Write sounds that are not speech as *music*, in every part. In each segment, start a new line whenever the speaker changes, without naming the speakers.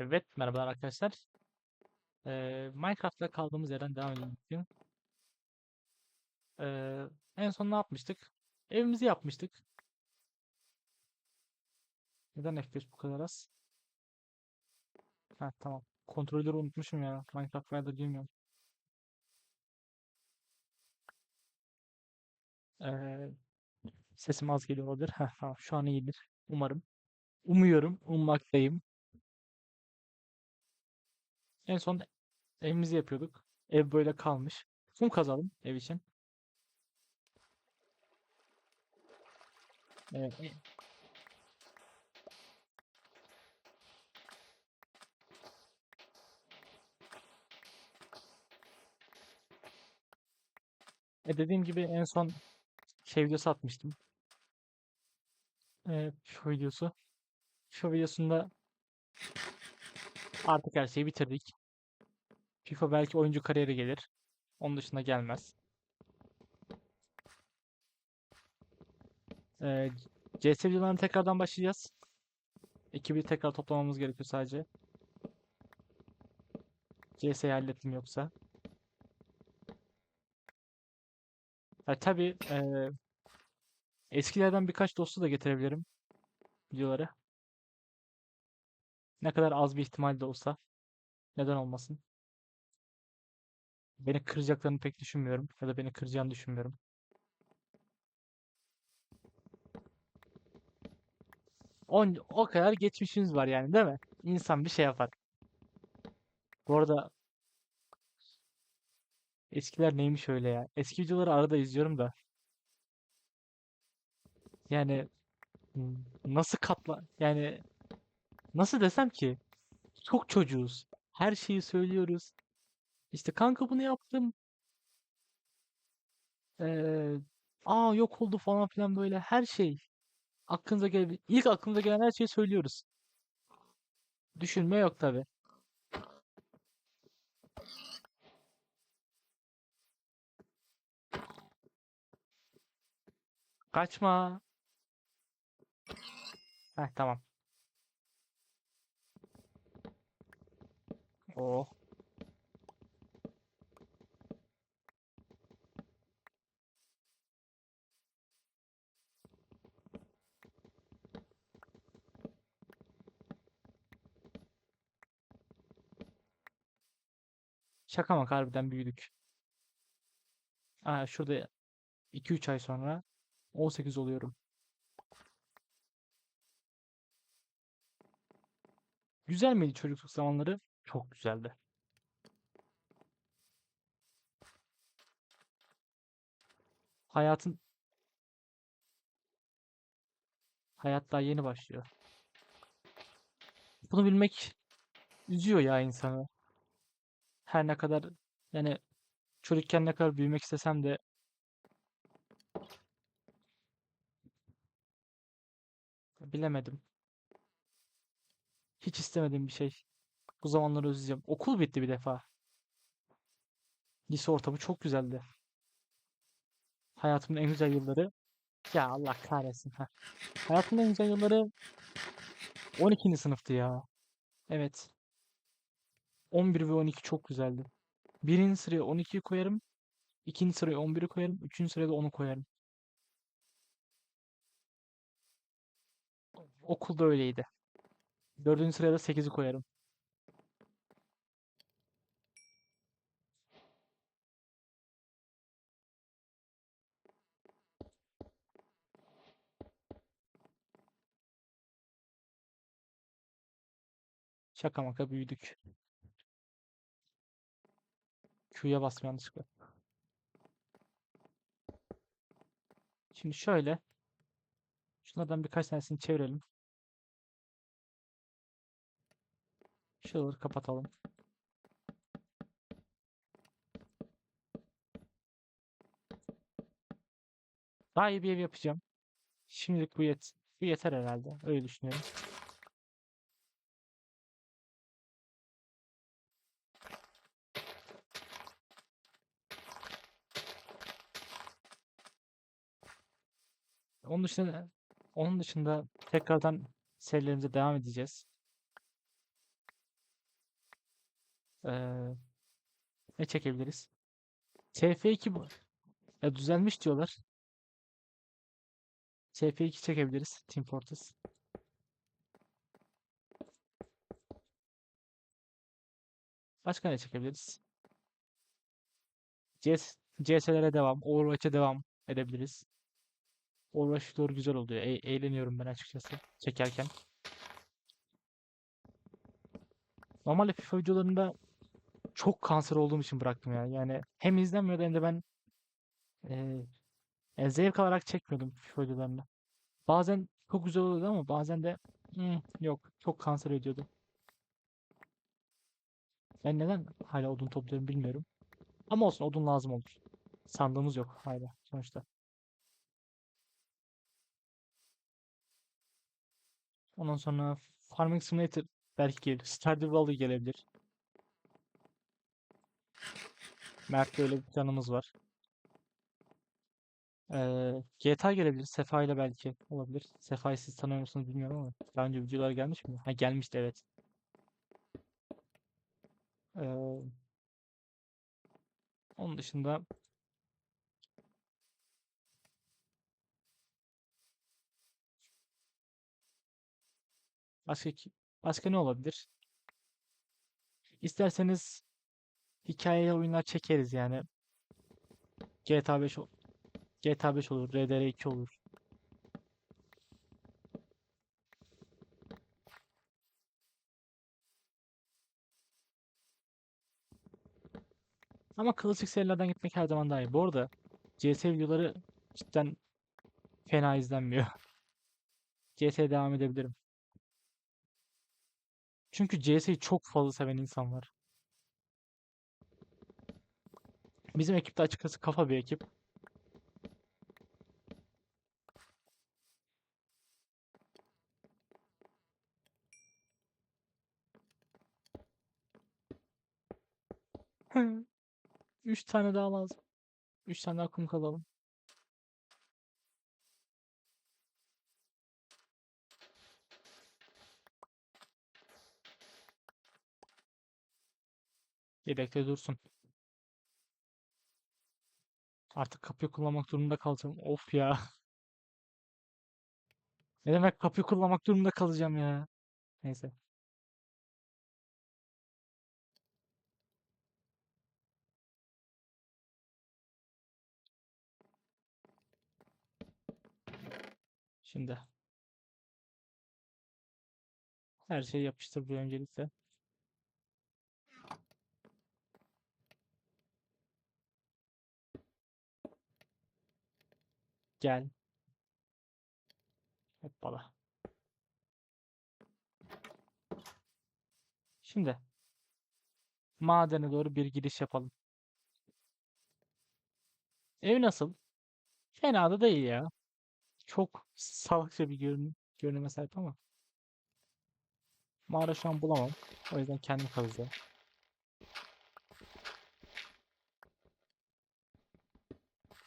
Evet, merhabalar arkadaşlar. Ee, Minecraft'ta kaldığımız yerden devam edelim. Ee, en son ne yapmıştık? Evimizi yapmıştık. Neden FPS bu kadar az? Ha tamam. Kontrolleri unutmuşum ya. Minecraft bayağıdır girmiyorum. Ee, sesim az geliyor olabilir. Ha tamam. Şu an iyidir. Umarım. Umuyorum. Ummaktayım. En son evimizi yapıyorduk. Ev böyle kalmış. Kum kazalım ev için. Evet. E dediğim gibi en son şey videosu atmıştım. Ee, şu videosu. Şu videosunda artık her şeyi bitirdik. FIFA belki oyuncu kariyeri gelir. Onun dışında gelmez. Ee, CS videolarına tekrardan başlayacağız. Ekibi tekrar toplamamız gerekiyor sadece. CS'yi hallettim yoksa. Ha, tabii eee, eskilerden birkaç dostu da getirebilirim videoları. Ne kadar az bir ihtimal de olsa. Neden olmasın? Beni kıracaklarını pek düşünmüyorum. Ya da beni kıracağını düşünmüyorum. On, o kadar geçmişimiz var yani değil mi? İnsan bir şey yapar. Bu arada eskiler neymiş öyle ya? Eski videoları arada izliyorum da. Yani hmm, nasıl katla yani nasıl desem ki çok çocuğuz. Her şeyi söylüyoruz. İşte kanka bunu yaptım. Ee, aa yok oldu falan filan böyle her şey. Aklınıza gel ilk aklımıza gelen her şeyi söylüyoruz. Düşünme yok tabi. Kaçma. Heh tamam. Oh. Şaka maka harbiden büyüdük. Aa, şurada 2-3 ay sonra 18 oluyorum. Güzel miydi çocukluk zamanları? Çok güzeldi. Hayatın hayat daha yeni başlıyor. Bunu bilmek üzüyor ya insanı. Her ne kadar yani çocukken ne kadar büyümek istesem de bilemedim. Hiç istemediğim bir şey. Bu zamanları özleyeceğim. Okul bitti bir defa. Lise ortamı çok güzeldi. Hayatımın en güzel yılları. Ya Allah kahretsin. Heh. Hayatımın en güzel yılları 12. sınıftı ya. Evet. 11 ve 12 çok güzeldi. Birinci sıraya 12'yi koyarım. ikinci sıraya 11'i koyarım. Üçüncü sıraya da 10'u koyarım. Okulda öyleydi. Dördüncü sıraya da 8'i koyarım. Şaka maka büyüdük. Q'ya bastım yanlışlıkla. Şimdi şöyle. Şunlardan birkaç tanesini çevirelim. Şuraları kapatalım. Daha iyi bir ev yapacağım. Şimdilik bu yet bu yeter herhalde. Öyle düşünüyorum. Onun dışında onun dışında tekrardan serilerimize devam edeceğiz. Ee, ne çekebiliriz? TF2 bu. Ya düzelmiş diyorlar. TF2 çekebiliriz. Team Fortress. Başka ne çekebiliriz? CS, CS'lere devam. Overwatch'a devam edebiliriz. Doğru güzel oluyor. E- eğleniyorum ben açıkçası çekerken. Normalde FIFA videolarında çok kanser olduğum için bıraktım ya. Yani hem izlenmiyordu hem de ben eee, yani zevk alarak çekmiyordum FIFA videolarını. Bazen çok güzel oluyordu ama bazen de "Hmm, yok çok kanser ediyordu. Ben neden hala odun topluyorum bilmiyorum. Ama olsun odun lazım olur. Sandığımız yok hala sonuçta. Ondan sonra Farming Simulator belki gelir. Stardew Valley gelebilir. Mert'le öyle bir planımız var. Ee, GTA gelebilir. Sefa ile belki olabilir. Sefa'yı siz tanıyor musunuz bilmiyorum ama daha önce videolar gelmiş mi? Ha gelmişti evet. Ee, onun dışında başka başka ne olabilir? İsterseniz hikayeli oyunlar çekeriz yani. GTA 5 o- GTA 5 olur, RDR2 olur. Ama klasik serilerden gitmek her zaman daha iyi. Bu arada CS videoları cidden fena izlenmiyor. *laughs* CS'ye devam edebilirim. Çünkü CS'yi çok fazla seven insan var. Bizim ekipte açıkçası kafa bir ekip. Üç tane daha lazım. Üç tane daha kum kalalım. Yedekte dursun. Artık kapıyı kullanmak durumunda kalacağım. Of ya. *laughs* Ne demek kapıyı kullanmak durumunda kalacağım ya. Neyse. Şimdi her şeyi yapıştır bir öncelikle. Gel. Hoppala. Şimdi madene doğru bir giriş yapalım. Ev nasıl? Fena da değil ya. Çok salakça bir görünüm, görünüme sahip ama. Mağara şu an bulamam. O yüzden kendim kazacağım.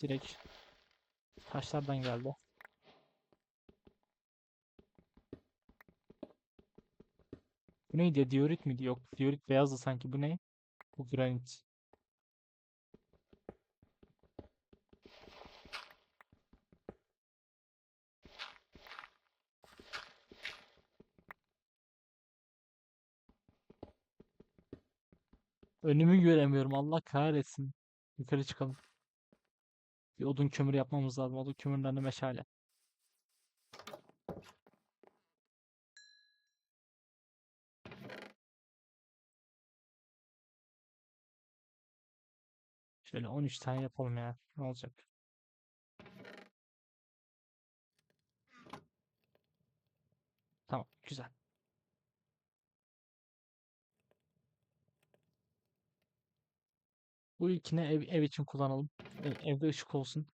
Direkt taşlardan geldi. Bu neydi ya? Diorit miydi? Yok. Diorit beyazdı sanki. Bu ne? Bu granit. Önümü göremiyorum. Allah kahretsin. Yukarı çıkalım. Bir odun kömür yapmamız lazım. Odun kömürlerine meşale. Şöyle 13 tane yapalım ya. Ne olacak? Tamam. Güzel. Bu ilkini ev, ev için kullanalım. Evde ışık olsun.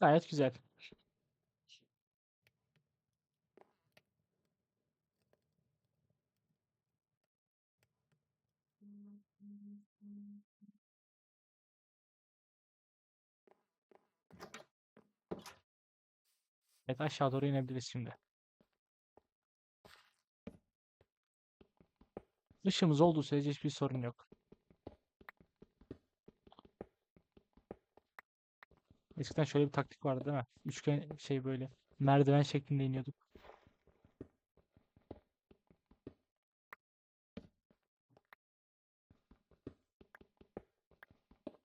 Gayet güzel. Evet aşağı doğru inebiliriz şimdi. Işığımız olduğu sürece hiçbir sorun yok. Eskiden şöyle bir taktik vardı değil mi? Üçgen şey böyle merdiven şeklinde iniyorduk.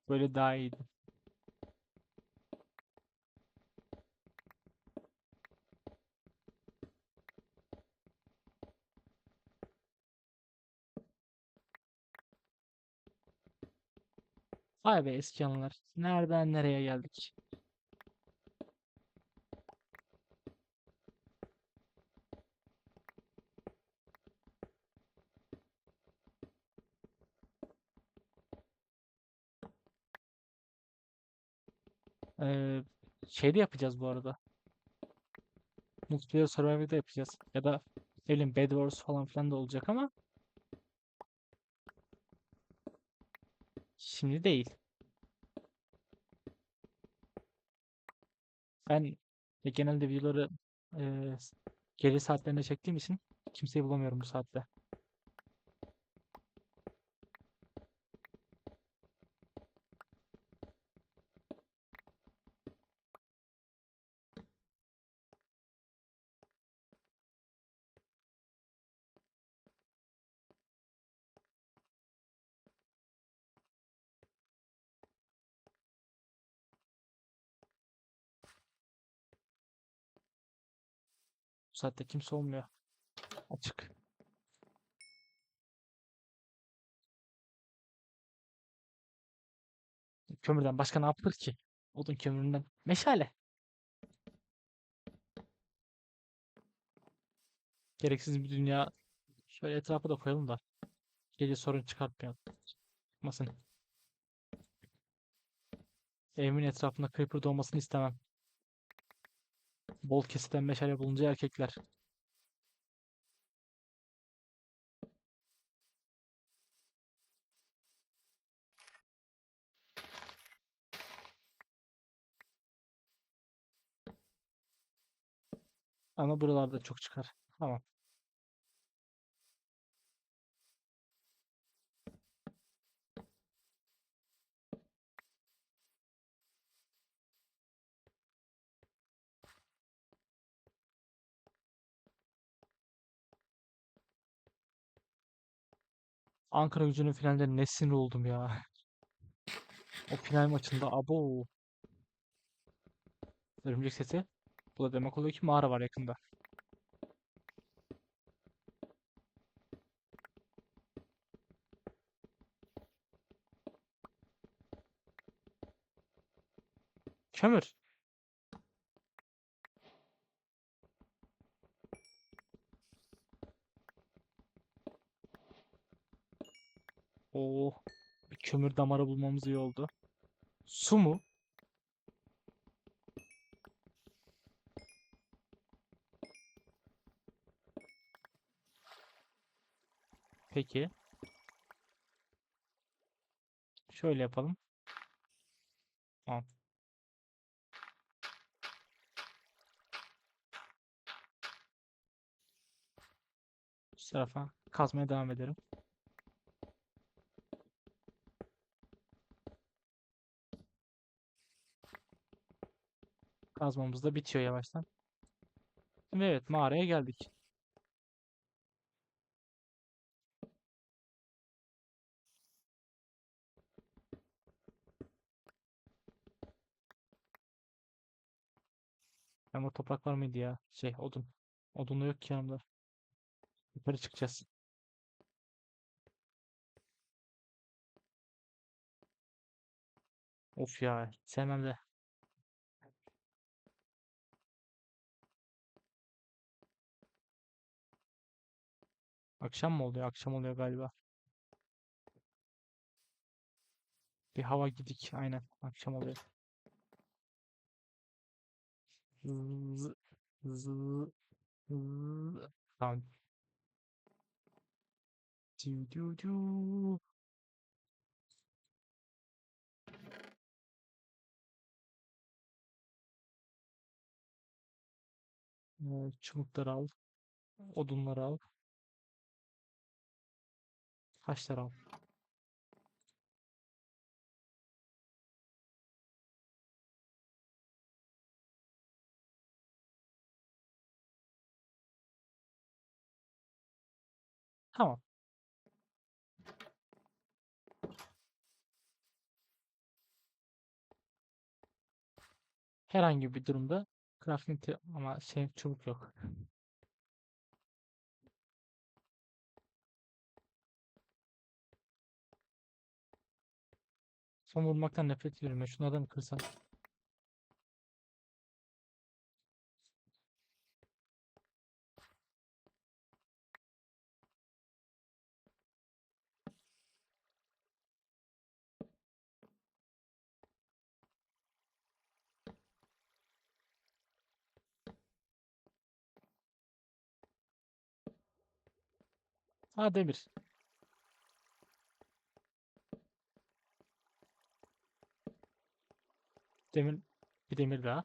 Böyle daha iyiydi. Vay be eski anılar. Nereden nereye geldik? Ee, şey de yapacağız bu arada. Multiplayer Survivor'da yapacağız. Ya da ne bileyim Bed Wars falan filan da olacak ama şimdi değil. Ben genelde videoları e, gece saatlerinde çektiğim için kimseyi bulamıyorum bu saatte. Saatte kimse olmuyor. Açık. Kömürden başka ne yapılır ki? Odun kömüründen. Meşale. Gereksiz bir dünya. Şöyle etrafa da koyalım da. Gece sorun çıkartmayalım. Çıkmasın. Evimin etrafında creeper doğmasını istemem. Bol kesilen meşale bulunca erkekler. Ama buralarda çok çıkar. Tamam. Ankara gücünün finalde ne sinir oldum ya. *laughs* O final maçında abo. Örümcek sesi. Bu da demek oluyor ki mağara var yakında. Kömür. Oo, bir kömür damarı bulmamız iyi oldu. Su mu? Peki. Şöyle yapalım. Tamam. Bu tarafa kazmaya devam ederim. Kazmamız da bitiyor yavaştan. Ve evet mağaraya geldik. Ama toprak var mıydı ya? Şey odun. Odun da yok ki yanımda. Yukarı çıkacağız. Of ya sevmem de. Akşam mı oluyor? Akşam oluyor galiba. Bir hava gidik. Aynen. Akşam oluyor. Zı. Tamam. Ee, çubukları al. Odunları al. Taşları al. Tamam. Herhangi bir durumda crafting ama şey çubuk yok. Son vurmaktan nefret ediyorum ya. Şunlardan mı kırsam? Ha demir. Demir bir demir daha.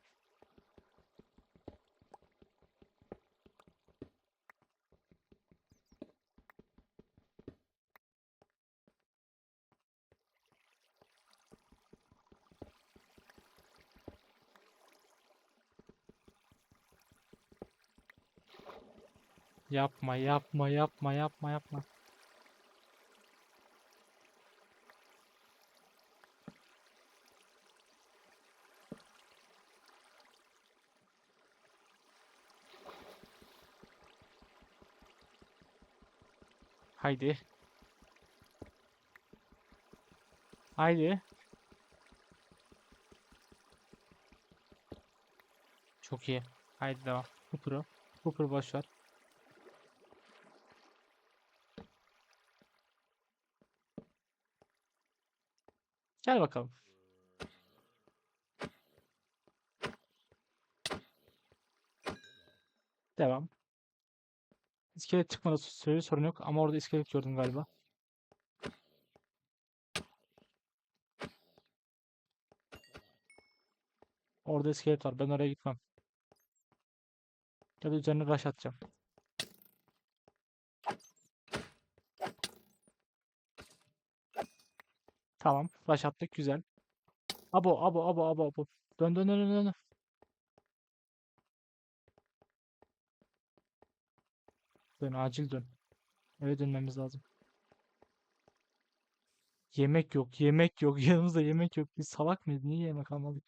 Yapma, yapma, yapma, yapma, yapma. Haydi. Haydi. Çok iyi. Haydi devam. Cooper'ı. Cooper boş ver. Gel bakalım. Devam. İskelet çıkmadı süreli sorun yok ama orada iskelet gördüm galiba. Orada iskelet var. Ben oraya gitmem. Ya da üzerine rush atacağım. Tamam. Rush attık. Güzel. Abo, abo, abo, abo, abo. Dön, dön, dön, dön, dön. Dön, acil dön. Eve dönmemiz lazım. Yemek yok, yemek yok. *laughs* Yanımızda yemek yok. Biz salak mıyız? Niye yemek almadık?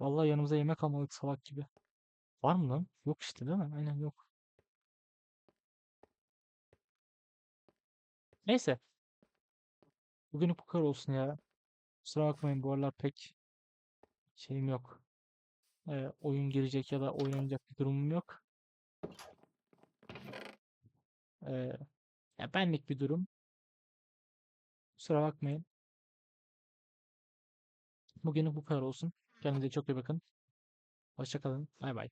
Vallahi yanımıza yemek almadık salak gibi. Var mı lan? Yok işte değil mi? Aynen yok. Neyse. Bugünlük bu kadar olsun ya. Kusura bakmayın bu aralar pek şeyim yok. Ee, oyun girecek ya da oynanacak bir durumum yok. Ee, ya benlik bir durum. Kusura bakmayın. Bugünlük bu kadar olsun. Kendinize çok iyi bakın. Hoşça kalın. Bay bay.